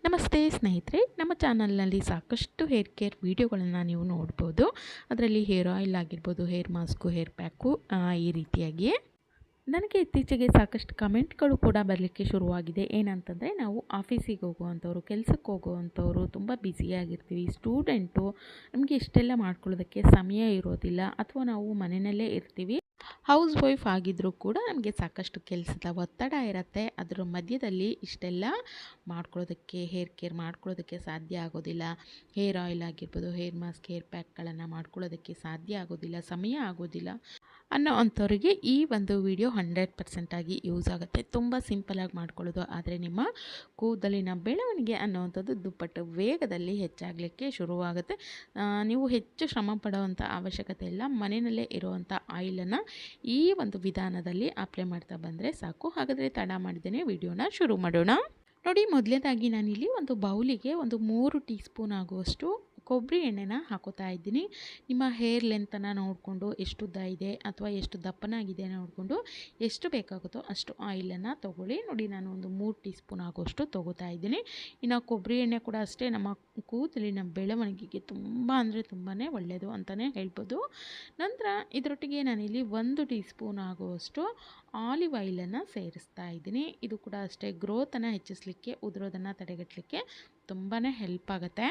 ನಮಸ್ತೆ ಸ್ನೇಹಿತರೆ, ನಮ್ಮ ಚಾನಲ್ನಲ್ಲಿ ಸಾಕಷ್ಟು ಹೇರ್ ಕೇರ್ ವೀಡಿಯೋಗಳನ್ನು ನೀವು ನೋಡ್ಬೋದು. ಅದರಲ್ಲಿ ಹೇರ್ ಆಯಿಲ್ ಆಗಿರ್ಬೋದು, ಹೇರ್ ಮಾಸ್ಕು, ಹೇರ್ ಪ್ಯಾಕು ಈ ರೀತಿಯಾಗಿ ನನಗೆ ಇತ್ತೀಚೆಗೆ ಸಾಕಷ್ಟು ಕಮೆಂಟ್ಗಳು ಕೂಡ ಬರಲಿಕ್ಕೆ ಶುರುವಾಗಿದೆ. ಏನಂತಂದರೆ, ನಾವು ಆಫೀಸಿಗೆ ಹೋಗುವಂಥವ್ರು, ಕೆಲಸಕ್ಕೆ ಹೋಗುವಂಥವ್ರು ತುಂಬ ಬ್ಯುಸಿಯಾಗಿರ್ತೀವಿ. ಸ್ಟೂಡೆಂಟು ನಮಗೆ ಇಷ್ಟೆಲ್ಲ ಮಾಡ್ಕೊಳ್ಳೋದಕ್ಕೆ ಸಮಯ ಇರೋದಿಲ್ಲ. ಅಥವಾ ನಾವು ಮನೆಯಲ್ಲೇ ಇರ್ತೀವಿ. ಹೌಸ್ ವೈಫ್ ಆಗಿದ್ದರೂ ಕೂಡ ನಮಗೆ ಸಾಕಷ್ಟು ಕೆಲಸದ ಒತ್ತಡ ಇರುತ್ತೆ. ಅದರ ಮಧ್ಯದಲ್ಲಿ ಇಷ್ಟೆಲ್ಲ ಮಾಡ್ಕೊಳ್ಳೋದಕ್ಕೆ ಹೇರ್ ಕೇರ್ ಮಾಡ್ಕೊಳ್ಳೋದಕ್ಕೆ ಸಾಧ್ಯ ಆಗೋದಿಲ್ಲ. ಹೇರ್ ಆಯಿಲ್ ಆಗಿರ್ಬೋದು ಹೇರ್ ಮಾಸ್ಕ್ ಹೇರ್ ಪ್ಯಾಕ್ಗಳನ್ನು ಮಾಡ್ಕೊಳ್ಳೋದಕ್ಕೆ ಸಾಧ್ಯ ಆಗೋದಿಲ್ಲ, ಸಮಯ ಆಗೋದಿಲ್ಲ ಅನ್ನೋ ಅಂಥವ್ರಿಗೆ ಈ ಒಂದು ವಿಡಿಯೋ ಹಂಡ್ರೆಡ್ ಪರ್ಸೆಂಟಾಗಿ ಯೂಸ್ ಆಗುತ್ತೆ. ತುಂಬ ಸಿಂಪಲಾಗಿ ಮಾಡ್ಕೊಳ್ಳೋದು. ಆದರೆ ನಿಮ್ಮ ಕೂದಲಿನ ಬೆಳವಣಿಗೆ ಅನ್ನೋವಂಥದ್ದು ದುಪ್ಪಟ್ಟು ವೇಗದಲ್ಲಿ ಹೆಚ್ಚಾಗಲಿಕ್ಕೆ ಶುರುವಾಗುತ್ತೆ. ನೀವು ಹೆಚ್ಚು ಶ್ರಮ ಪಡುವಂಥ ಅವಶ್ಯಕತೆ ಇಲ್ಲ. ಮನೆಯಲ್ಲೇ ಇರುವಂಥ ಆಯಿಲನ್ನು ಈ ಒಂದು ವಿಧಾನದಲ್ಲಿ ಅಪ್ಲೈ ಮಾಡ್ತಾ ಬಂದರೆ ಸಾಕು. ಹಾಗಾದರೆ ತಡ ಮಾಡಿದ್ದೇನೆ. ವಿಡಿಯೋನ ಶುರು ಮಾಡೋಣ. ನೋಡಿ ಮೊದಲನೇದಾಗಿ ನಾನಿಲ್ಲಿ ಒಂದು ಬೌಲಿಗೆ ಒಂದು ಮೂರು ಟೀ ಸ್ಪೂನ್ ಆಗುವಷ್ಟು ಕೊಬ್ಬರಿ ಎಣ್ಣೆನ ಹಾಕೋತಾ ಇದ್ದೀನಿ. ನಿಮ್ಮ ಹೇರ್ ಲೆಂತನ್ನು ನೋಡಿಕೊಂಡು ಎಷ್ಟು ಉದ್ದ ಇದೆ ಅಥವಾ ಎಷ್ಟು ದಪ್ಪನಾಗಿದೆ ನೋಡಿಕೊಂಡು ಎಷ್ಟು ಬೇಕಾಗುತ್ತೋ ಅಷ್ಟು ಆಯಿಲನ್ನು ತೊಗೊಳ್ಳಿ. ನೋಡಿ, ನಾನು ಒಂದು ಮೂರು ಟೀ ಸ್ಪೂನ್ ಆಗೋಷ್ಟು ತೊಗೋತಾ ಇದ್ದೀನಿ. ಇನ್ನು ಕೊಬ್ಬರಿ ಎಣ್ಣೆ ಕೂಡ ಅಷ್ಟೇ ನಮ್ಮ ಕೂದಲಿನ ಬೆಳವಣಿಗೆಗೆ ತುಂಬ ಅಂದರೆ ತುಂಬಾ ಒಳ್ಳೆಯದು ಅಂತಲೇ ಹೇಳ್ಬೋದು. ನಂತರ ಇದರೊಟ್ಟಿಗೆ ನಾನಿಲ್ಲಿ ಒಂದು ಟೀ ಸ್ಪೂನ್ ಆಗುವಷ್ಟು ಆಲಿವ್ ಆಯಿಲನ್ನು ಸೇರಿಸ್ತಾ ಇದ್ದೀನಿ. ಇದು ಕೂಡ ಅಷ್ಟೇ, ಗ್ರೋತನ್ನು ಹೆಚ್ಚಿಸಲಿಕ್ಕೆ, ಉದುರೋದನ್ನು ತಡೆಗಟ್ಟಲಿಕ್ಕೆ ತುಂಬಾ ಹೆಲ್ಪ್ ಆಗುತ್ತೆ.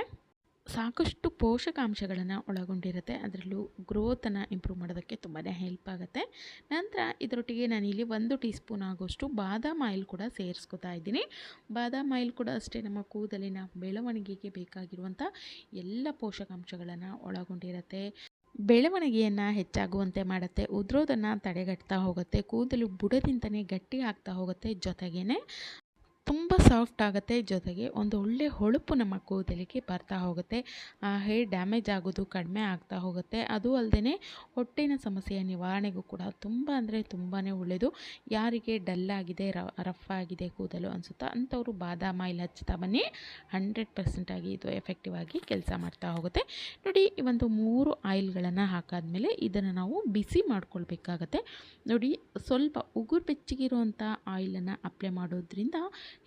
ಸಾಕಷ್ಟು ಪೋಷಕಾಂಶಗಳನ್ನು ಒಳಗೊಂಡಿರುತ್ತೆ. ಅದರಲ್ಲೂ ಗ್ರೋತನ್ನು ಇಂಪ್ರೂವ್ ಮಾಡೋದಕ್ಕೆ ತುಂಬಾ ಹೆಲ್ಪ್ ಆಗುತ್ತೆ. ನಂತರ ಇದರೊಟ್ಟಿಗೆ ನಾನಿಲ್ಲಿ ಒಂದು ಟೀ ಸ್ಪೂನ್ ಆಗೋಷ್ಟು ಬಾದಾಮ್ ಆಯಿಲ್ ಕೂಡ ಸೇರಿಸ್ಕೊತಾ ಇದ್ದೀನಿ. ಬಾದಾಮ್ ಆಯಿಲ್ ಕೂಡ ಅಷ್ಟೇ ನಮ್ಮ ಕೂದಲಿನ ಬೆಳವಣಿಗೆಗೆ ಬೇಕಾಗಿರುವಂಥ ಎಲ್ಲ ಪೋಷಕಾಂಶಗಳನ್ನು ಒಳಗೊಂಡಿರುತ್ತೆ. ಬೆಳವಣಿಗೆಯನ್ನು ಹೆಚ್ಚಾಗುವಂತೆ ಮಾಡುತ್ತೆ. ಉದ್ರೋದನ್ನು ತಡೆಗಟ್ತಾ ಹೋಗುತ್ತೆ. ಕೂದಲು ಬುಡದಿಂದನೇ ಗಟ್ಟಿ ಆಗ್ತಾ ಹೋಗುತ್ತೆ ಜೊತೆಗೇ ತುಂಬ ಸಾಫ್ಟ್ ಆಗುತ್ತೆ. ಜೊತೆಗೆ ಒಂದು ಒಳ್ಳೆ ಹೊಳಪು ನಮ್ಮ ಕೂದಲಿಗೆ ಬರ್ತಾ ಹೋಗುತ್ತೆ. ಹೇರ್ ಡ್ಯಾಮೇಜ್ ಆಗೋದು ಕಡಿಮೆ ಆಗ್ತಾ ಹೋಗುತ್ತೆ. ಅದು ಅಲ್ಲದೆ ಹೊಟ್ಟೆನ ಸಮಸ್ಯೆಯ ನಿವಾರಣೆಗೂ ಕೂಡ ತುಂಬ ಅಂದರೆ ತುಂಬಾ ಒಳ್ಳೆಯದು ಯಾರಿಗೆ ಡಲ್ ಆಗಿದೆ ರಫ್ ಆಗಿದೆ ಕೂದಲು ಅನಿಸುತ್ತಾ ಅಂಥವರು ಬಾದಾಮ ಇಲ್ಲಿ ಹಚ್ಚುತ್ತಾ ಬನ್ನಿ. ಹಂಡ್ರೆಡ್ ಪರ್ಸೆಂಟಾಗಿ ಇದು ಎಫೆಕ್ಟಿವ್ ಆಗಿ ಕೆಲಸ ಮಾಡ್ತಾ ಹೋಗುತ್ತೆ. ನೋಡಿ, ಈ ಒಂದು ಮೂರು ಆಯಿಲ್ಗಳನ್ನು ಹಾಕಾದ್ಮೇಲೆ ಇದನ್ನು ನಾವು ಬಿಸಿ ಮಾಡ್ಕೊಳ್ಬೇಕಾಗತ್ತೆ. ನೋಡಿ, ಸ್ವಲ್ಪ ಉಗುರು ಬೆಚ್ಚಗಿರುವಂಥ ಆಯಿಲನ್ನು ಅಪ್ಲೈ ಮಾಡೋದ್ರಿಂದ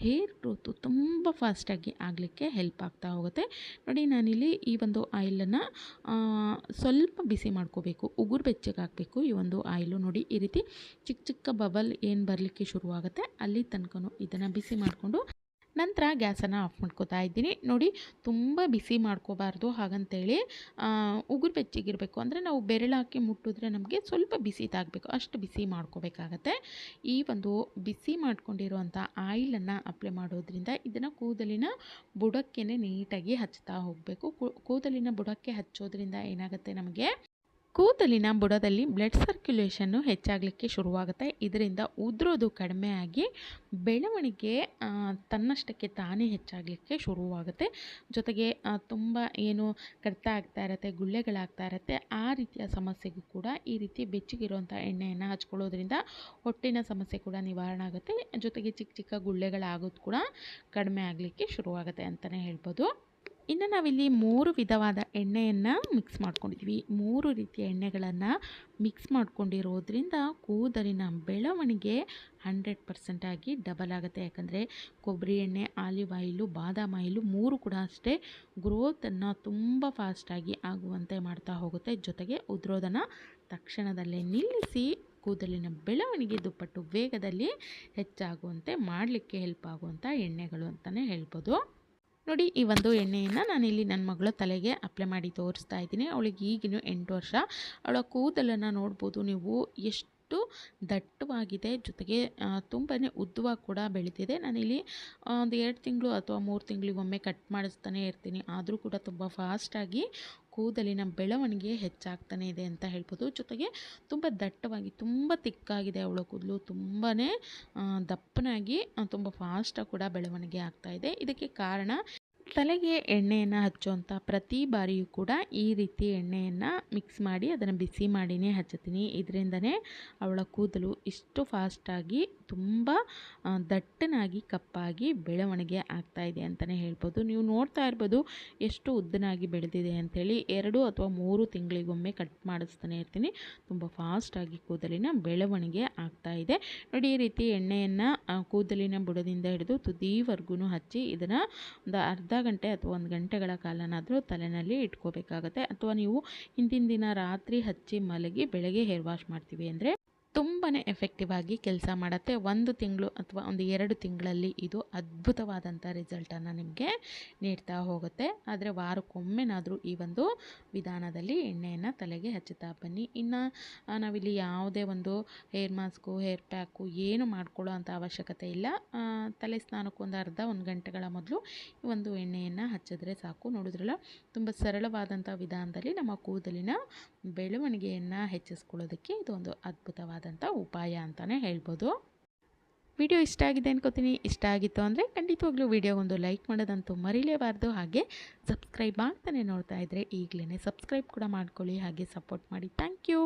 ಹೇರ್ ಗ್ರೋತು ತುಂಬ ಫಾಸ್ಟಾಗಿ ಆಗಲಿಕ್ಕೆ ಹೆಲ್ಪ್ ಆಗ್ತಾ ಹೋಗುತ್ತೆ. ನೋಡಿ, ನಾನಿಲ್ಲಿ ಈ ಒಂದು ಆಯಿಲನ್ನು ಸ್ವಲ್ಪ ಬಿಸಿ ಮಾಡ್ಕೋಬೇಕು. ಉಗುರು ಬೆಚ್ಚಗಾಗಬೇಕು ಈ ಒಂದು ಆಯಿಲು. ನೋಡಿ, ಈ ರೀತಿ ಚಿಕ್ಕ ಚಿಕ್ಕ ಬಬಲ್ ಏನು ಬರಲಿಕ್ಕೆ ಶುರುವಾಗುತ್ತೆ, ಅಲ್ಲಿ ತನಕ ಇದನ್ನು ಬಿಸಿ ಮಾಡಿಕೊಂಡು ನಂತರ ಗ್ಯಾಸನ್ನು ಆಫ್ ಮಾಡ್ಕೋತಾ ಇದ್ದೀನಿ. ನೋಡಿ, ತುಂಬ ಬಿಸಿ ಮಾಡ್ಕೋಬಾರ್ದು ಹಾಗಂತೇಳಿ. ಉಗುರು ಬೆಚ್ಚಿಗಿರಬೇಕು ಅಂದರೆ ನಾವು ಬೆರಳಾಕಿ ಮುಟ್ಟಿದ್ರೆ ನಮಗೆ ಸ್ವಲ್ಪ ಬಿಸಿ ತಾಗಬೇಕು. ಅಷ್ಟು ಬಿಸಿ ಮಾಡ್ಕೋಬೇಕಾಗತ್ತೆ. ಈ ಒಂದು ಬಿಸಿ ಮಾಡ್ಕೊಂಡಿರುವಂಥ ಆಯಿಲನ್ನು ಅಪ್ಲೈ ಮಾಡೋದ್ರಿಂದ ಇದನ್ನು ಕೂದಲಿನ ಬುಡಕ್ಕೆ ನೀಟಾಗಿ ಹಚ್ತಾ ಹೋಗಬೇಕು. ಕೂದಲಿನ ಬುಡಕ್ಕೆ ಹಚ್ಚೋದ್ರಿಂದ ಏನಾಗುತ್ತೆ ನಮಗೆ? ಕೂದಲಿನ ಬುಡದಲ್ಲಿ ಬ್ಲಡ್ ಸರ್ಕ್ಯುಲೇಷನ್ನು ಹೆಚ್ಚಾಗಲಿಕ್ಕೆ ಶುರುವಾಗುತ್ತೆ. ಇದರಿಂದ ಉದುರೋದು ಕಡಿಮೆ ಆಗಿ ಬೆಳವಣಿಗೆ ತನ್ನಷ್ಟಕ್ಕೆ ತಾನೇ ಹೆಚ್ಚಾಗಲಿಕ್ಕೆ ಶುರುವಾಗುತ್ತೆ. ಜೊತೆಗೆ ತುಂಬ ಏನು ಕಡಿತ ಆಗ್ತಾ ಇರುತ್ತೆ, ಗುಳ್ಳೆಗಳಾಗ್ತಾ ಇರುತ್ತೆ, ಆ ರೀತಿಯ ಸಮಸ್ಯೆಗೂ ಕೂಡ ಈ ರೀತಿ ಬೆಚ್ಚಗಿರುವಂಥ ಎಣ್ಣೆಯನ್ನು ಹಚ್ಕೊಳ್ಳೋದ್ರಿಂದ ಹೊಟ್ಟಿನ ಸಮಸ್ಯೆ ಕೂಡ ನಿವಾರಣೆ ಆಗುತ್ತೆ. ಜೊತೆಗೆ ಚಿಕ್ಕ ಚಿಕ್ಕ ಗುಳ್ಳೆಗಳಾಗೋದು ಕೂಡ ಕಡಿಮೆ ಆಗಲಿಕ್ಕೆ ಶುರುವಾಗುತ್ತೆ ಅಂತಲೇ ಹೇಳ್ಬೋದು. ಇನ್ನು ನಾವಿಲ್ಲಿ ಮೂರು ವಿಧವಾದ ಎಣ್ಣೆಯನ್ನು ಮಿಕ್ಸ್ ಮಾಡ್ಕೊಂಡಿದ್ವಿ. ಮೂರು ರೀತಿಯ ಎಣ್ಣೆಗಳನ್ನು ಮಿಕ್ಸ್ ಮಾಡ್ಕೊಂಡಿರೋದ್ರಿಂದ ಕೂದಲಿನ ಬೆಳವಣಿಗೆ ಹಂಡ್ರೆಡ್ ಪರ್ಸೆಂಟಾಗಿ ಡಬಲ್ ಆಗುತ್ತೆ. ಯಾಕಂದರೆ ಕೊಬ್ಬರಿ ಎಣ್ಣೆ, ಆಲಿವ್ ಆಯಿಲು, ಬಾದಾಮ್ ಆಯಿಲು ಮೂರು ಕೂಡ ಅಷ್ಟೇ ಗ್ರೋತನ್ನು ತುಂಬ ಫಾಸ್ಟಾಗಿ ಆಗುವಂತೆ ಮಾಡ್ತಾ ಹೋಗುತ್ತೆ. ಜೊತೆಗೆ ಉದ್ರೋದನ ತಕ್ಷಣದಲ್ಲೇ ನಿಲ್ಲಿಸಿ ಕೂದಲಿನ ಬೆಳವಣಿಗೆ ದುಪ್ಪಟ್ಟು ವೇಗದಲ್ಲಿ ಹೆಚ್ಚಾಗುವಂತೆ ಮಾಡಲಿಕ್ಕೆ ಹೆಲ್ಪ್ ಆಗುವಂಥ ಎಣ್ಣೆಗಳು ಅಂತಲೇ ಹೇಳ್ಬೋದು. ನೋಡಿ ಈ ಒಂದು ಎಣ್ಣೆಯನ್ನು ನಾನಿಲ್ಲಿ ನನ್ನ ಮಗಳ ತಲೆಗೆ ಅಪ್ಲೈ ಮಾಡಿ ತೋರಿಸ್ತಾ ಇದ್ದೀನಿ. ಅವಳಿಗೆ ಈಗಿನ ಎಂಟು ವರ್ಷ. ಅವಳ ಕೂದಲನ್ನು ನೋಡ್ಬೋದು ನೀವು. ಎಷ್ಟು ದಟ್ಟವಾಗಿದೆ. ಜೊತೆಗೆ ತುಂಬಾ ಉದ್ದವಾಗಿ ಕೂಡ ಬೆಳೀತಿದೆ. ನಾನಿಲ್ಲಿ ಒಂದು ಎರಡು ತಿಂಗಳು ಅಥವಾ ಮೂರು ತಿಂಗಳಿಗೊಮ್ಮೆ ಕಟ್ ಮಾಡಿಸ್ತಾನೆ ಇರ್ತೀನಿ. ಆದರೂ ಕೂಡ ತುಂಬ ಫಾಸ್ಟಾಗಿ ಕೂದಲಿನ ಬೆಳವಣಿಗೆ ಹೆಚ್ಚಾಗ್ತಾನೆ ಇದೆ ಅಂತ ಹೇಳ್ಬೋದು. ಜೊತೆಗೆ ತುಂಬ ದಟ್ಟವಾಗಿ, ತುಂಬ ತಿಕ್ಕಾಗಿದೆ ಅವಳ ಕೂದಲು. ತುಂಬಾ ದಪ್ಪನಾಗಿ ತುಂಬ ಫಾಸ್ಟಾಗಿ ಕೂಡ ಬೆಳವಣಿಗೆ ಆಗ್ತಾ ಇದೆ. ಇದಕ್ಕೆ ಕಾರಣ ತಲೆಗೆ ಎಣ್ಣೆಯನ್ನು ಹಚ್ಚುವಂಥ ಪ್ರತಿ ಬಾರಿಯೂ ಕೂಡ ಈ ರೀತಿ ಎಣ್ಣೆಯನ್ನು ಮಿಕ್ಸ್ ಮಾಡಿ ಅದನ್ನು ಬಿಸಿ ಮಾಡಿನೇ ಹಚ್ಚುತ್ತೀನಿ. ಇದರಿಂದನೇ ಅವಳ ಕೂದಲು ಇಷ್ಟು ಫಾಸ್ಟಾಗಿ ತುಂಬ ದಟ್ಟನಾಗಿ ಕಪ್ಪಾಗಿ ಬೆಳವಣಿಗೆ ಆಗ್ತಾ ಇದೆ ಅಂತಲೇ ಹೇಳ್ಬೋದು. ನೀವು ನೋಡ್ತಾ ಇರ್ಬೋದು ಎಷ್ಟು ಉದ್ದನಾಗಿ ಬೆಳೆದಿದೆ ಅಂಥೇಳಿ ಎರಡು ಅಥವಾ ಮೂರು ತಿಂಗಳಿಗೊಮ್ಮೆ ಕಟ್ ಮಾಡಿಸ್ತಾನೆ ಇರ್ತೀನಿ. ತುಂಬ ಫಾಸ್ಟಾಗಿ ಕೂದಲಿನ ಬೆಳವಣಿಗೆ ಆಗ್ತಾ ಇದೆ. ನೋಡಿ, ಈ ರೀತಿ ಎಣ್ಣೆಯನ್ನು ಕೂದಲಿನ ಬುಡದಿಂದ ಹಿಡಿದು ತುದಿವರೆಗೂ ಹಚ್ಚಿ ಇದನ್ನು ಒಂದು ಅರ್ಧ ಗಂಟೆ ಅಥವಾ ಒಂದು ಗಂಟೆಗಳ ಕಾಲನಾದರೂ ತಲೆಯಲ್ಲಿ ಇಟ್ಕೋಬೇಕಾಗತ್ತೆ. ಅಥವಾ ನೀವು ಹಿಂದಿನ ದಿನ ರಾತ್ರಿ ಹಚ್ಚಿ ಮಲಗಿ ಬೆಳಗ್ಗೆ ಹೇರ್ ವಾಶ್ ಮಾಡ್ತೀವಿ ಅಂದರೆ ತುಂಬಾ ಎಫೆಕ್ಟಿವ್ ಆಗಿ ಕೆಲಸ ಮಾಡುತ್ತೆ. ಒಂದು ತಿಂಗಳು ಅಥವಾ ಒಂದು ಎರಡು ತಿಂಗಳಲ್ಲಿ ಇದು ಅದ್ಭುತವಾದಂಥ ರಿಸಲ್ಟನ್ನು ನಿಮಗೆ ನೀಡ್ತಾ ಹೋಗುತ್ತೆ. ಆದರೆ ವಾರಕ್ಕೊಮ್ಮೆನಾದರೂ ಈ ಒಂದು ವಿಧಾನದಲ್ಲಿ ಎಣ್ಣೆಯನ್ನು ತಲೆಗೆ ಹಚ್ಚುತ್ತಾ ಬನ್ನಿ. ಇನ್ನು ನಾವಿಲ್ಲಿ ಯಾವುದೇ ಒಂದು ಹೇರ್ ಮಾಸ್ಕು ಹೇರ್ ಪ್ಯಾಕು ಏನು ಮಾಡ್ಕೊಳ್ಳೋ ಅಂಥ ಅವಶ್ಯಕತೆ ಇಲ್ಲ. ತಲೆ ಸ್ನಾನಕ್ಕೂ ಒಂದು ಅರ್ಧ, ಒಂದು ಗಂಟೆಗಳ ಮೊದಲು ಈ ಒಂದು ಎಣ್ಣೆಯನ್ನು ಹಚ್ಚಿದ್ರೆ ಸಾಕು. ನೋಡಿದ್ರಲ್ಲ, ತುಂಬ ಸರಳವಾದಂಥ ವಿಧಾನದಲ್ಲಿ ನಮ್ಮ ಕೂದಲಿನ ಬೆಳವಣಿಗೆಯನ್ನು ಹೆಚ್ಚಿಸ್ಕೊಳ್ಳೋದಕ್ಕೆ ಇದೊಂದು ಅದ್ಭುತವಾದಂಥ ಉಪಾಯ ಅಂತಲೇ ಹೇಳ್ಬೋದು. ವಿಡಿಯೋ ಇಷ್ಟ ಆಗಿದೆ ಅನ್ಕೋತೀನಿ. ಇಷ್ಟ ಆಗಿತ್ತು ಅಂದರೆ ಖಂಡಿತವಾಗ್ಲೂ ವಿಡಿಯೋಗೊಂದು ಲೈಕ್ ಮಾಡೋದಂತೂ ಮರಿಲೇಬಾರ್ದು. ಹಾಗೆ ಸಬ್ಸ್ಕ್ರೈಬ್ ಆಗ್ತಾನೆ ನೋಡ್ತಾ ಇದ್ದರೆ ಈಗಲೇ ಸಬ್ಸ್ಕ್ರೈಬ್ ಕೂಡ ಮಾಡ್ಕೊಳ್ಳಿ. ಹಾಗೆ ಸಪೋರ್ಟ್ ಮಾಡಿ. Thank you.